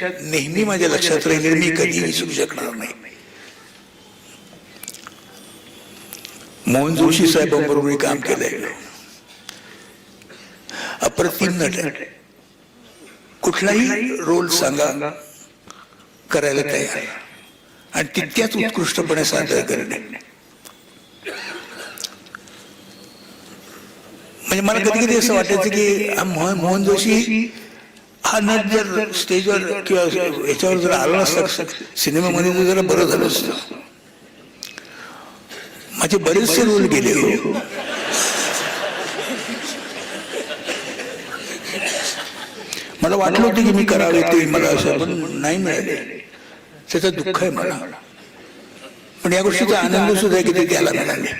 नेहमी माझ्या लक्षात राहिले मी कधी विसरू शकणार नाही. मोहन जोशी साहेबांबरोबर मी काम केलंय. अप्रतिम नट आहे. कुठलाही रोल सांगा करायला तयार आणि तितक्याच उत्कृष्टपणे सादर करणे. म्हणजे मला कधी कधी असं वाटायचं की मोहन जोशी हा नट जर स्टेजवर किंवा याच्यावर जर आला नसता सिनेमामध्ये जरा बरं झालं असतं. माझे बरेचसे रोल गेले हो. मला वाटलं होतं की मी करावे ते मला असं पण नाही मिळाले. त्याचं दुःख आहे मला. पण या गोष्टीचा आनंद सुद्धा आहे की ते द्यायला मिळाले.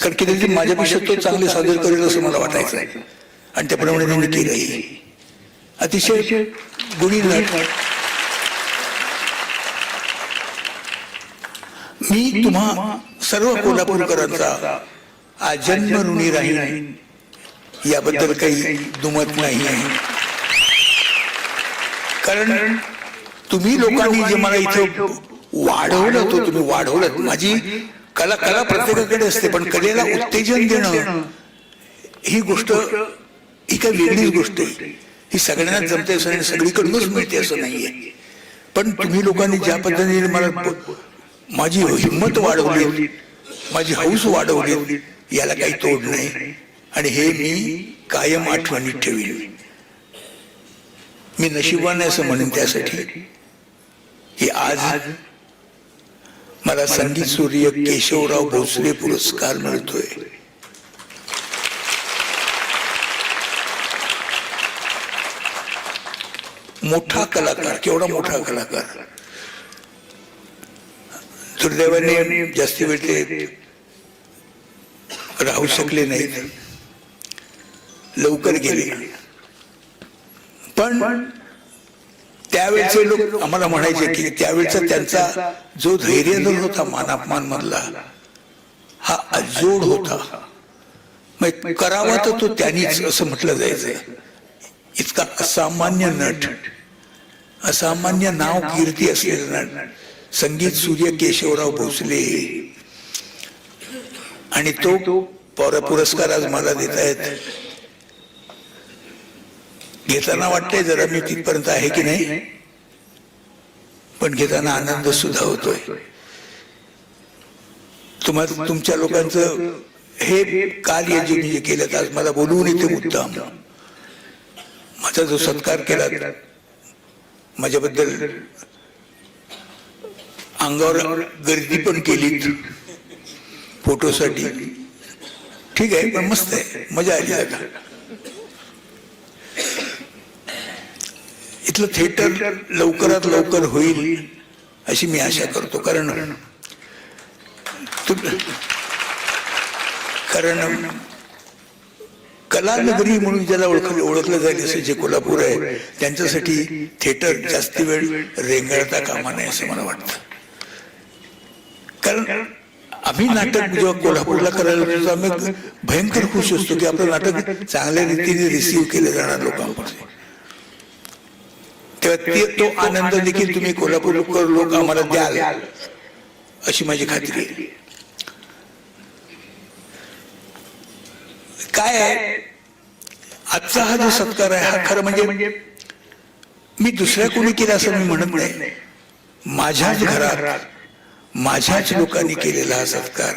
कारण की माझ्यापेक्षा तो चांगले सादर करेल असं मला वाटायचं. आणि त्याप्रमाणे त्यांनी केलंही अतिशय गुणी मी तुम्हा सर्व कोल्हापूरकरांचा आजन्म ऋणी राहीन. याबद्दल काही दुमत नाही. आहे कारण तुम्ही लोकांनी जे मला इथं वाढवलं होतं तुम्ही वाढवलं. माझी कला कला प्रत्येकाकडे असते पण कलेला उत्तेजन देणं ही गोष्ट काही वेगळीच गोष्ट आहे. ही सगळ्यांना जमते असं आणि सगळीकडूनच मिळते असं नाहीये. पण तुम्ही लोकांनी ज्या पद्धतीने मला माझी हिंमत वाढवली माझी हौस वाढवली याला काही तोड नाही. आणि हे मी कायम आठवणीत ठेवीन. मी नशिबाने असं म्हणेन त्यासाठी. की आज मला संगीत सूर्य केशवराव भोसले पुरस्कार मिळतोय. मोठा कलाकार केवढा मोठा कलाकार? दुर्दैवाने जास्ती वेळ ते राहू शकले नाही. लवकर गेले. पण त्यावेळचे लोक आम्हाला म्हणायचे की त्यावेळचा त्यांचा जो धैर्यधर होता मानापमान मधला हा अजोड होता. मग करावा तर तो त्यांनीच असं म्हटलं जायचंय इतका असामान्य नट. असामान्य नाव कीर्ती असलेलं संगीत सूर्य केशवराव भोसले. आणि तो पौर पुरस्कार आज मला देत आहेत. घेताना वाटतंय जरा मी तिथपर्यंत आहे की नाही? पण घेताना आनंद सुद्धा होतोय. तुम्हाला तुमच्या लोकांचं हे कार्य जे मी जे केलं आज मला बोलवून इथे मुद्दाम. माझा जो सत्कार केला माझ्याबद्दल अंगावर गर्दी पण केली फोटोसाठी. ठीक आहे पण मस्त आहे. मजा आली आता. इथलं थिएटर लवकरात लवकर होईल अशी मी आशा करतो. कारण कारण कलानगरी म्हणून ज्याला ओळखलं ओळखलं जाईल असं जे कोल्हापूर आहे त्यांच्यासाठी थिएटर जास्ती वेळ रेंगाळता कामा नये असं मला वाटतं. कारण आम्ही नाटक जेव्हा कोल्हापूरला करायला लागलो, आम्ही भयंकर खुश असतो की आपलं नाटक चांगल्या रीतीने रिसीव्ह केलं जाणार लोकांपासून. तेव्हा ते तो आनंद देखील तुम्ही कोल्हापूरकर लोक आम्हाला द्याल अशी माझी खात्री आहे. काय आहे? आजचा हा जो सत्कार आहे हा खरं म्हणजे मी दुसऱ्या कोणी केला असं मी म्हणत नाही. माझ्याच घरात माझ्याच लोकांनी केलेला हा सत्कार.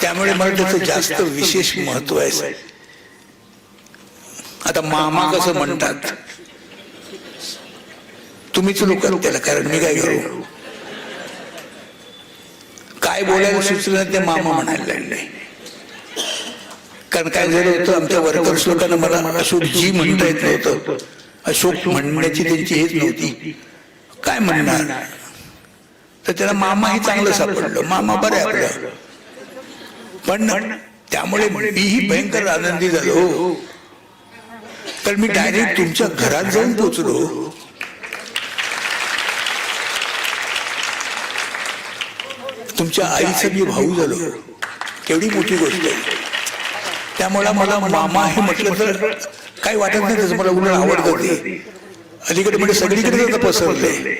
त्यामुळे मला त्याचं जास्त विशेष महत्त्व आहे. आता मामा कसं म्हणतात? तुम्हीच लोक त्याला कारण मी काय करू? काय बोलायला सुचलं ते मामा म्हणायला लागले. कारण काय झालं होतं आमच्या वर्कर्स लोकांना मला अशोक जी म्हणता येत नव्हतं. अशोक म्हणण्याची त्यांची हेच नव्हती. काय म्हणणार? तर त्याला मामा हे चांगलं सापडलं. मामा बरं आहे आपलं पण त्यामुळे मीही भयंकर आनंदी झालो. तर मी डायरेक्ट तुमच्या घरात जाऊन पोचलो. तुमच्या आईचा मी भाऊ झालो. केवढी मोठी गोष्ट आहे. त्यामुळे मला मामा हे म्हटलं तर काही वाटत नाही त्याचं मला उलट आवडतं ते. अलीकडे म्हणजे सगळीकडे त्याचं पसरलंय.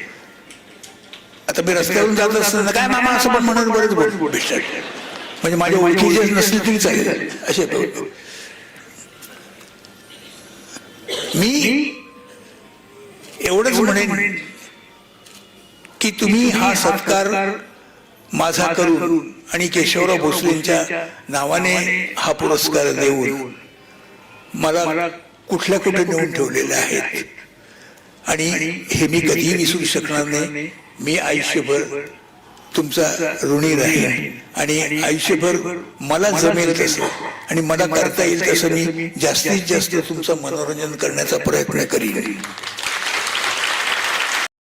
आता मी रस्त्यावरून जात असताना काय मामा असं पण म्हणत बरेच बोल भेटतात म्हणजे माझ्या ओळखीचे नसले तरी चालेल असे मी एवढंच म्हणेन की तुम्ही हा सत्कार माझा करून आणि केशवराव भोसलेंच्या नावाने हा पुरस्कार देऊन मला कुठल्या कुठे नेऊन ठेवलेले आहेत? आणि हे मी कधीही विसरू शकणार नाही. मी आयुष्यभर तुमचा ऋणी राहीन आणि आयुष्यभर मला जमेल तसं. आणि मला करता येईल तसं मी जास्तीत जास्त तुमचं मनोरंजन करण्याचा प्रयत्न करीन.